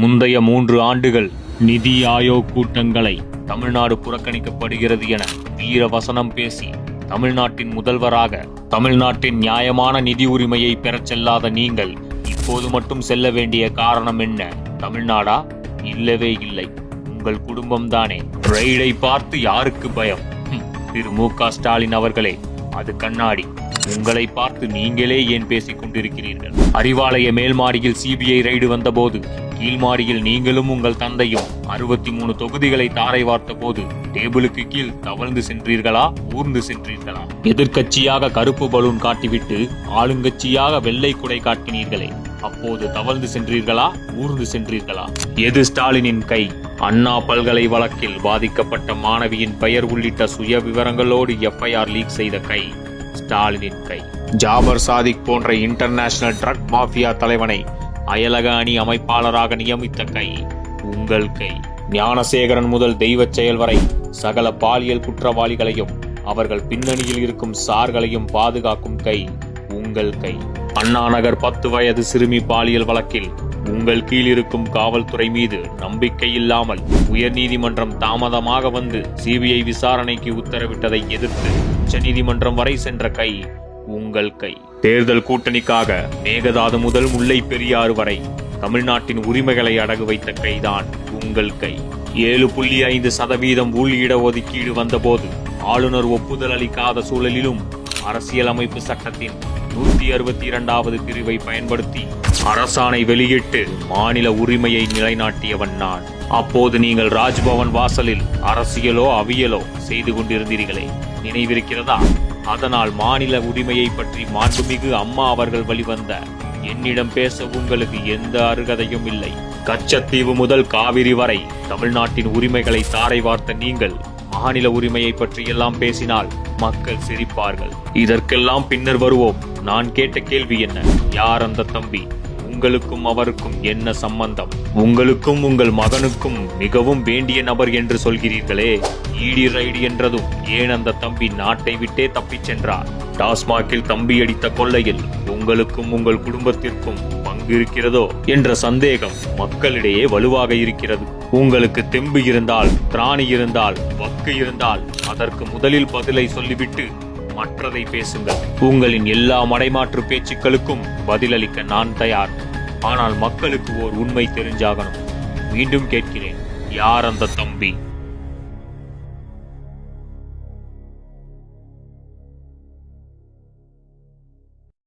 முந்தைய மூன்று ஆண்டுகள் நிதி ஆயோக் கூட்டங்களை தமிழ்நாடு புறக்கணிக்கப்படுகிறது என வீர வசனம் பேசி தமிழ்நாட்டின் முதல்வராக தமிழ்நாட்டின் நியாயமான நிதி உரிமையை பெறச் செல்லாத நீங்கள் இப்போது மட்டும் செல்ல வேண்டிய காரணம் என்ன? தமிழ்நாடா? இல்லவே இல்லை. உங்கள் குடும்பம்தானே? ரெய்டை பார்த்து யாருக்கு பயம்? திரு மு க ஸ்டாலின் அவர்களே அது கண்ணாடி. உங்களை பார்த்து நீங்களே ஏன் பேசிக் கொண்டிருக்கிறீர்கள்? அறிவாலய மேல்மாடியில் சிபிஐ ரைடு வந்தபோது கீழ்மாடியில் நீங்களும் உங்கள் தந்தையும் அறுபத்தி மூணு தொகுதிகளை தாரை வார்த்த போது டேபிளுக்கு கீழ் தவழ்ந்து சென்றீர்களா? ஊர்ந்து சென்றீர்களா? எதிர்கட்சியாக கருப்பு பலூன் காட்டிவிட்டு ஆளுங்கட்சியாக வெள்ளை குடை காட்டினீர்களே அப்போது தவழ்ந்து சென்றீர்களா? ஊர்ந்து சென்றீர்களா? எது ஸ்டாலினின் கை? அண்ணா பல்கலை வழக்கில் பாதிக்கப்பட்ட மாணவியின் பெயர் உள்ளிட்ட சுய விவரங்களோடு எஃப்ஐஆர் லீக் செய்த கை ஸ்டாலினின் கை. ஜாபர் சாதிக் போன்ற இன்டர்நேஷனல் ட்ரக் மாஃபியா தலைவனை அயலக அணி அமைப்பாளராக நியமித்த கை உங்கள் கை. ஞானசேகரன் முதல் தெய்வச் செயல் வரை சகல பாலியல் குற்றவாளிகளையும் அவர்கள் பின்னணியில் இருக்கும் சார்களையும் பாதுகாக்கும் கை உங்கள் கை. அண்ணா நகர் பத்து வயது சிறுமி பாலியல் வழக்கில் உங்கள் கீழ் இருக்கும் காவல்துறை மீது நம்பிக்கை இல்லாமல் உயர்நீதிமன்றம் தாமதமாக வந்து சிபிஐ விசாரணைக்கு உத்தரவிட்டதை எதிர்த்து உச்சநீதிமன்றம் வரை சென்ற கை உங்கள் கை. தேர்தல் கூட்டணிக்காக மேகதாது முதல் முல்லை பெரியாறு வரை தமிழ்நாட்டின் உரிமைகளை அடகு வைத்த கைதான் உங்கள் கை. ஏழு புள்ளி ஐந்து சதவீதம் உள் ஒதுக்கீடு வந்தபோது ஆளுநர் ஒப்புதல் அளிக்காத சூழலிலும் அரசியலமைப்பு சட்டத்தின் நூத்தி அறுபத்தி இரண்டாவது பிரிவை பயன்படுத்தி அரசாணை வெளியிட்டு மாநில உரிமையை நிலைநாட்டியவன் நான். அப்போது நீங்கள் ராஜ்பவன் வாசலில் அரசியலோ அவியலோ செய்து கொண்டிருந்தீர்களே. நினைவிருக்கிறதா? அதனால் மாநில உரிமையை பற்றி மாண்புமிகு அம்மா அவர்கள் வழிவந்த என்னிடம் பேச உங்களுக்கு எந்த அருகதையும் இல்லை. கச்சத்தீவு முதல் காவிரி வரை தமிழ்நாட்டின் உரிமைகளை தாரை வார்த்த நீங்கள் மாநில உரிமையை பற்றி எல்லாம் பேசினால் மக்கள் சிரிப்பார்கள். இதற்கெல்லாம் பின்னர் வருவோம். நான் கேட்ட கேள்வி என்ன? யார் அந்த தம்பி? உங்களுக்கும் அவருக்கும் என்ன சம்பந்தம்? உங்களுக்கும் உங்கள் மகனுக்கும் மிகவும் வேண்டிய நபர் என்று சொல்கிறீர்களே ஈடி ரைடு என்றதும் ஏன் அந்த தம்பி நாட்டை விட்டே தப்பிச் சென்றார்? டாஸ்மாகில் தம்பி அடித்த கொள்ளையில் உங்களுக்கும் உங்கள் குடும்பத்திற்கும் பங்கு இருக்கிறதோ என்ற சந்தேகம் மக்களிடையே வலுவாக இருக்கிறது. உங்களுக்கு தெம்பு இருந்தால் திராணி இருந்தால் வக்கு இருந்தால் அதற்கு முதலில் பதிலை சொல்லிவிட்டு மற்றதை பேசுங்கள். உங்களின் எல்லா மடைமாற்று பேச்சுக்களுக்கும் பதிலளிக்க நான் தயார். ஆனால் மக்களுக்கு ஓர் உண்மை தெரிஞ்சாகணும். மீண்டும் கேட்கிறேன். யார் அந்த தம்பி?